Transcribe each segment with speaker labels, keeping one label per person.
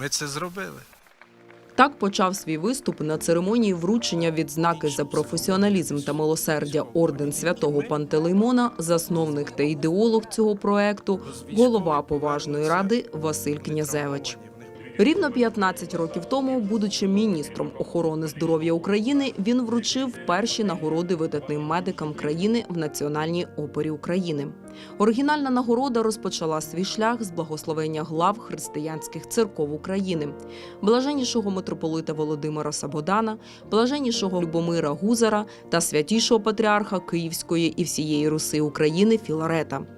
Speaker 1: Ми це зробили.
Speaker 2: Так почав свій виступ на церемонії вручення відзнаки за професіоналізм та милосердя орден святого Пантелеймона, засновник та ідеолог цього проекту, голова поважної ради Василь Князевич. Рівно 15 років тому, будучи міністром охорони здоров'я України, він вручив перші нагороди видатним медикам країни в Національній опері України. Оригінальна нагорода розпочала свій шлях з благословення глав християнських церков України, блаженнішого митрополита Володимира Сабодана, блаженнішого Любомира Гузара та святішого патріарха Київської і всієї Руси України Філарета.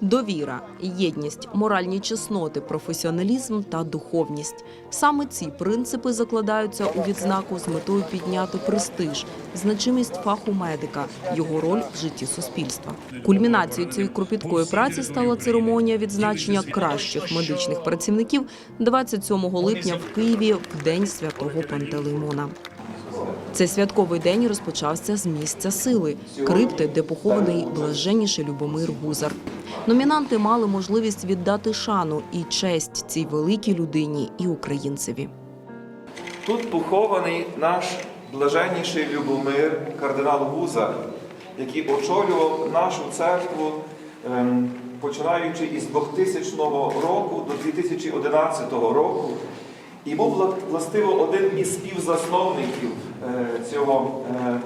Speaker 2: Довіра, єдність, моральні чесноти, професіоналізм та духовність саме ці принципи закладаються у відзнаку з метою підняти престиж, значимість фаху медика, його роль в житті суспільства. Кульмінацією цієї кропіткої праці стала церемонія відзначення кращих медичних працівників 27 липня в Києві в день святого Пантелеймона. Цей святковий день розпочався з місця сили крипти, де похований блаженніший Любомир Гузар. Номінанти мали можливість віддати шану і честь цій великій людині і українцеві.
Speaker 3: Тут похований наш блаженніший Любомир, кардинал Гузар, який очолював нашу церкву, ем, починаючи із 2000 року до 2011 року. І був властиво один із співзасновників цього, е,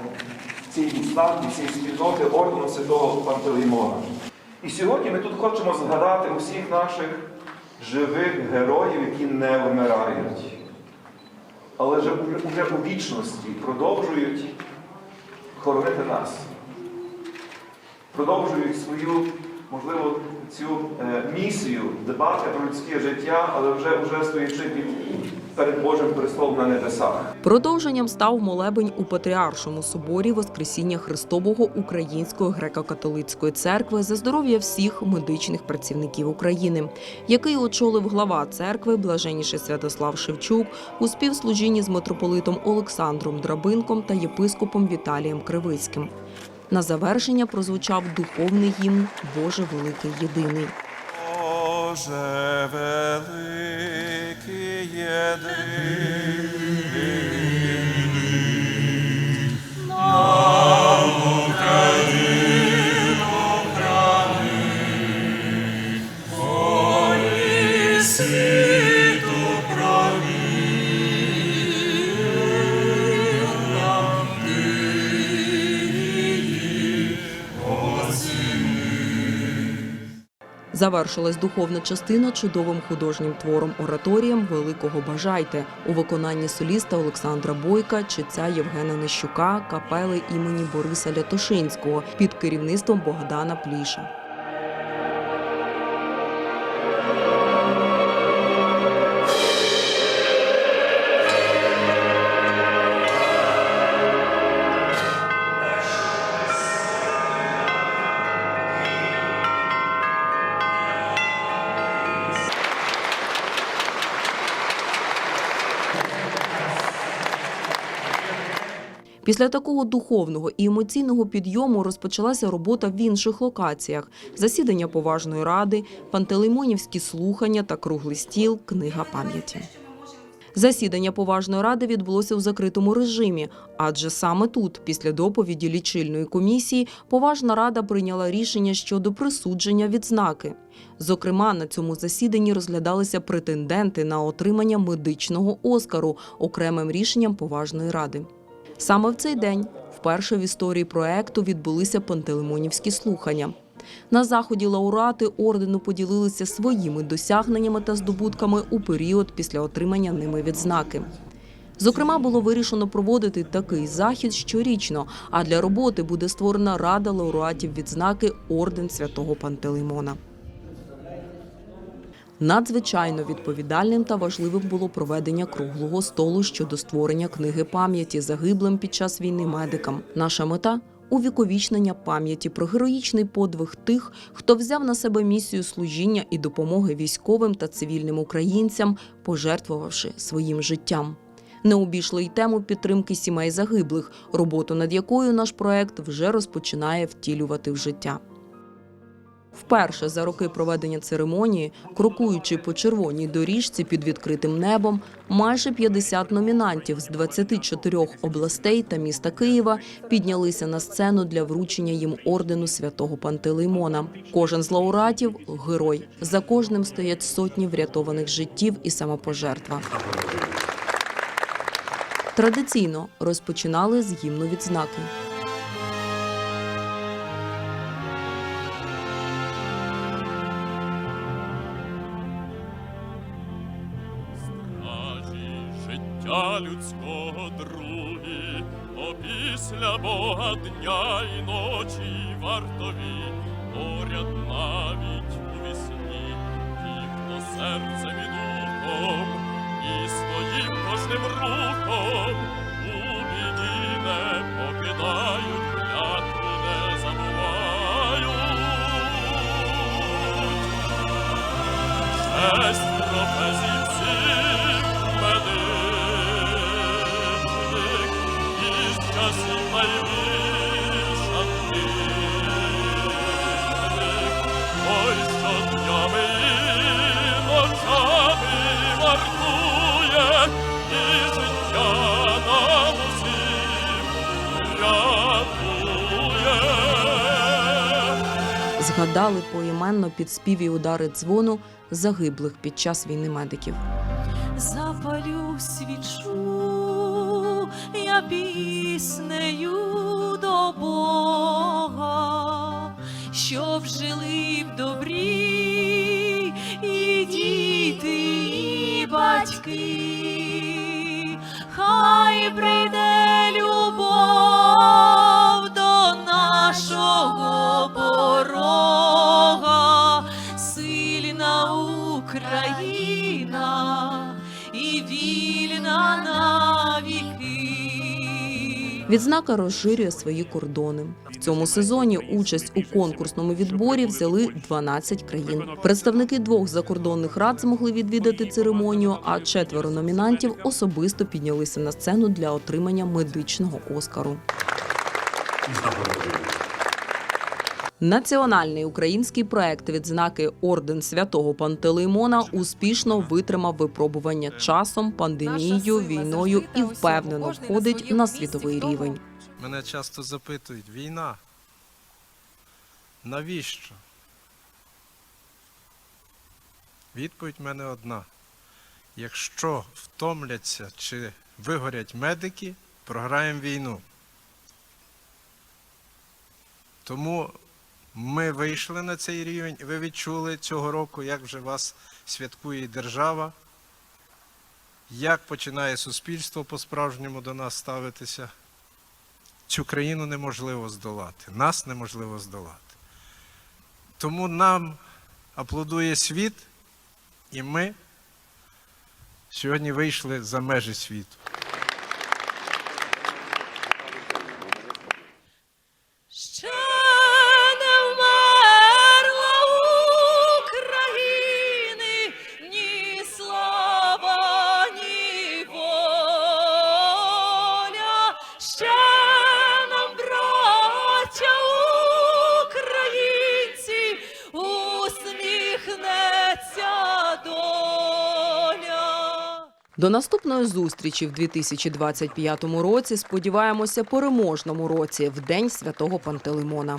Speaker 3: цієї відзнаки, цієї спільноти ордену Святого Пантелеймона. І сьогодні ми тут хочемо згадати усіх наших живих героїв, які не вмирають але вже у вічності продовжують хоронити нас, продовжують свою, можливо, цю е, місію дбати про людське життя, але вже, вже стоячи під, перед Божим престолом на небесах.
Speaker 2: Продовженням став молебень у Патріаршому соборі Воскресіння Христового Української греко-католицької церкви за здоров'я всіх медичних працівників України, який очолив глава церкви Блаженніший Святослав Шевчук у співслужінні з митрополитом Олександром Драбинком та єпископом Віталієм Кривицьким. На завершення прозвучав духовний гімн Боже Великий Єдиний.
Speaker 4: Боже великий єдиний,
Speaker 2: Завершилась духовна частина чудовим художнім твором ораторієм Великого Бажайте у виконанні соліста Олександра Бойка, чиця Євгена Нищука, капели імені Бориса Лятошинського під керівництвом Богдана Пліша. Після такого духовного і емоційного підйому розпочалася робота в інших локаціях: засідання поважної ради, пантелеймонівські слухання та круглий стіл, книга пам'яті. Засідання поважної ради відбулося у закритому режимі, адже саме тут, після доповіді лічильної комісії, поважна рада прийняла рішення щодо присудження відзнаки. Зокрема, на цьому засіданні розглядалися претенденти на отримання медичного оскару окремим рішенням поважної ради. Саме в цей день, вперше в історії проекту, відбулися пантелеймонівські слухання. На заході лауреати ордену поділилися своїми досягненнями та здобутками у період після отримання ними відзнаки. Зокрема, було вирішено проводити такий захід щорічно, а для роботи буде створена рада лауреатів відзнаки Орден Святого Пантелеймона. Надзвичайно відповідальним та важливим було проведення круглого столу щодо створення книги пам'яті загиблим під час війни медикам. Наша мета увіковічнення пам'яті про героїчний подвиг тих, хто взяв на себе місію служіння і допомоги військовим та цивільним українцям, пожертвувавши своїм життям. Не обійшли й тему підтримки сімей загиблих, роботу над якою наш проект вже розпочинає втілювати в життя. Вперше за роки проведення церемонії, крокуючи по червоній доріжці під відкритим небом, майже 50 номінантів з 24 областей та міста Києва піднялися на сцену для вручення їм ордену святого Пантелеймона. Кожен з лауреатів – герой. За кожним стоять сотні врятованих життів і самопожертва. Традиційно розпочинали з гімну відзнаки.
Speaker 1: Людського другі, опісля Бога дня і ночі вартові, поряд навіть у вісні, хто серцем і духом, і своїм кожним рухом у біді не покидають,
Speaker 2: Згадали поіменно під спів і удари дзвону загиблих під час війни медиків.
Speaker 5: запалю свічу, я піснею до Бога, щоб жили в добрі і діти, і батьки, хай прийде любов до нашого порога, сильна Україна і вільна навіки.
Speaker 2: Відзнака розширює свої кордони. В цьому сезоні участь у конкурсному відборі взяли 12 країн. Представники двох закордонних рад змогли відвідати церемонію, а четверо номінантів особисто піднялися на сцену для отримання медичного оскару. Національний український проект відзнаки Орден святого Пантелеймона успішно витримав випробування часом, пандемією, війною і впевнено входить на світовий рівень.
Speaker 6: Мене часто запитують, війна. Навіщо? Відповідь в мене одна. Якщо втомляться чи вигорять медики, програємо війну. Тому ми вийшли на цей рівень, ви відчули цього року, як вже вас святкує держава, як починає суспільство по-справжньому до нас ставитися. Цю країну неможливо здолати, нас неможливо здолати. Тому нам аплодує світ, і ми сьогодні вийшли за межі світу.
Speaker 2: До наступної зустрічі в 2025 році. Сподіваємося, переможному році в день святого Пантелеймона.